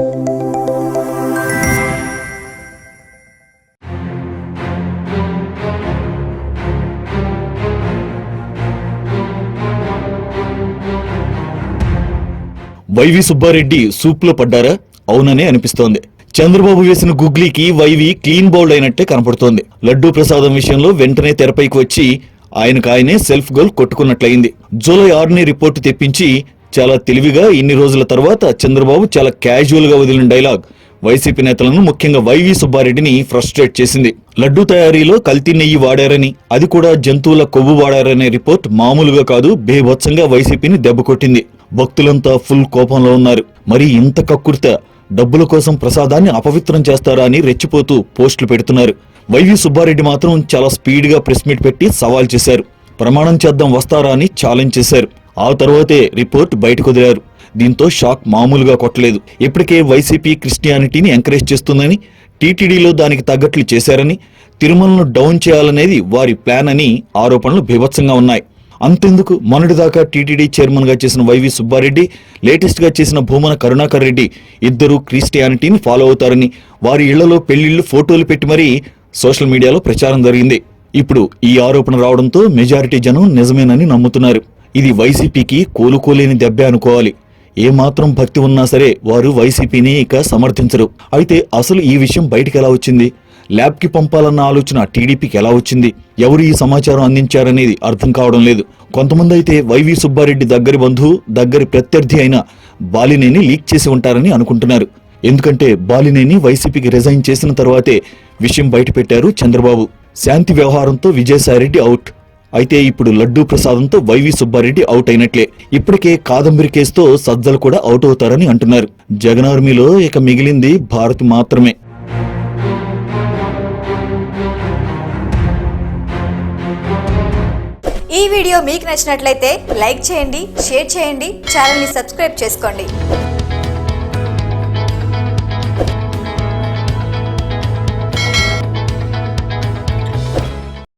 YV Subbareddy సూప్లో పడ్డారా? అవుననే అనిపిస్తోంది. చంద్రబాబు వేసిన గుగ్లీకి వైవి క్లీన్ బౌల్డ్ అయినట్టే కనపడుతోంది. లడ్డూ ప్రసాదం విషయంలో వెంటనే తెరపైకి వచ్చి ఆయనకు ఆయనే సెల్ఫ్ గోల్ కొట్టుకున్నట్లయింది. జూలై ఆరుని రిపోర్టు తెప్పించి చాలా తెలివిగా ఇన్ని రోజుల తర్వాత చంద్రబాబు చాలా క్యాజువల్గా వదిలిన డైలాగ్. వైసీపీ నేతలను ముఖ్యంగా వైవి సుబ్బారెడ్డిని ఫ్రస్ట్రేట్ చేసింది. లడ్డూ తయారీలో కల్తీ నెయ్యి వాడారని అది కూడా జంతువుల కొవ్వు వాడారనే రిపోర్ట్ మామూలుగా కాదు బేభత్సంగా వైసీపీని దెబ్బకొట్టింది భక్తులంతా ఫుల్ కోపంలో ఉన్నారు. మరి ఇంత కక్కుర్త డబ్బుల కోసం ప్రసాదాన్ని అపవిత్రం చేస్తారా అని రెచ్చిపోతూ పోస్టులు పెడుతున్నారు. వైవి సుబ్బారెడ్డి మాత్రం చాలా స్పీడ్గా ప్రెస్ మీట్ పెట్టి సవాల్ చేశారు. ప్రమాణం చేద్దాం వస్తారా అని ఛాలెంజ్ చేశారు. ఆ తర్వాతే రిపోర్ట్ బయటకు వదిలారు. దీంతో షాక్ మామూలుగా కొట్టలేదు. ఇప్పటికే వైసీపీ క్రిస్టియానిటీని ఎంకరేజ్ చేస్తుందని టీటీడీలో దానికి తగ్గట్లు చేశారని తిరుమలను డౌన్ చేయాలనేది వారి ప్లాన్ అని ఆరోపణలు బీభత్సంగా ఉన్నాయి. అంతెందుకు? మొన్నటిదాకా టీటీడీ చైర్మన్గా చేసిన వైవి సుబ్బారెడ్డి లేటెస్ట్గా చేసిన భూమన కరుణాకర్ రెడ్డి ఇద్దరూ క్రిస్టియానిటీని ఫాలో అవుతారని వారి ఇళ్ళలో పెళ్ళిళ్ళు ఫోటోలు పెట్టి మరీ సోషల్ మీడియాలో ప్రచారం జరిగింది. ఇప్పుడు ఈ ఆరోపణ రావడంతో మెజారిటీ జనం నిజమేనని నమ్ముతున్నారు. ఇది వైసీపీకి కోలుకోలేని దెబ్బే అనుకోవాలి. ఏమాత్రం భక్తి ఉన్నా సరే వారు వైసీపీని ఇక సమర్థించరు. అయితే అసలు ఈ విషయం బయటికి ఎలా వచ్చింది? ల్యాబ్కి పంపాలన్న ఆలోచన టీడీపీకి ఎలా వచ్చింది? ఎవరు ఈ సమాచారం అందించారనేది అర్థం కావడం లేదు. కొంతమంది అయితే వైవి సుబ్బారెడ్డి దగ్గరి బంధువు దగ్గరి ప్రత్యర్థి అయిన బాలినేని లీక్ చేసి ఉంటారని అనుకుంటున్నారు. ఎందుకంటే బాలినేని వైసీపీకి రిజైన్ చేసిన తర్వాతే విషయం బయటపెట్టారు చంద్రబాబు. శాంతి వ్యవహారంతో విజయసాయిరెడ్డి అవుట్. అయితే ఇప్పుడు లడ్డూ ప్రసాదంతో వైవి సుబ్బారెడ్డి అవుట్ అయినట్లే. ఇప్పటికే కాదంబరి కేసుతో సజ్జలు కూడా అవుట్ అవుతారని అంటున్నారు. జగన్ ఆర్మీలో ఇక మిగిలింది భారత్ మాత్రమే. ఈ వీడియో మీకు నచ్చినట్లయితే లైక్ చేయండి షేర్ చేయండి ఛానల్ని సబ్స్క్రైబ్ చేసుకోండి.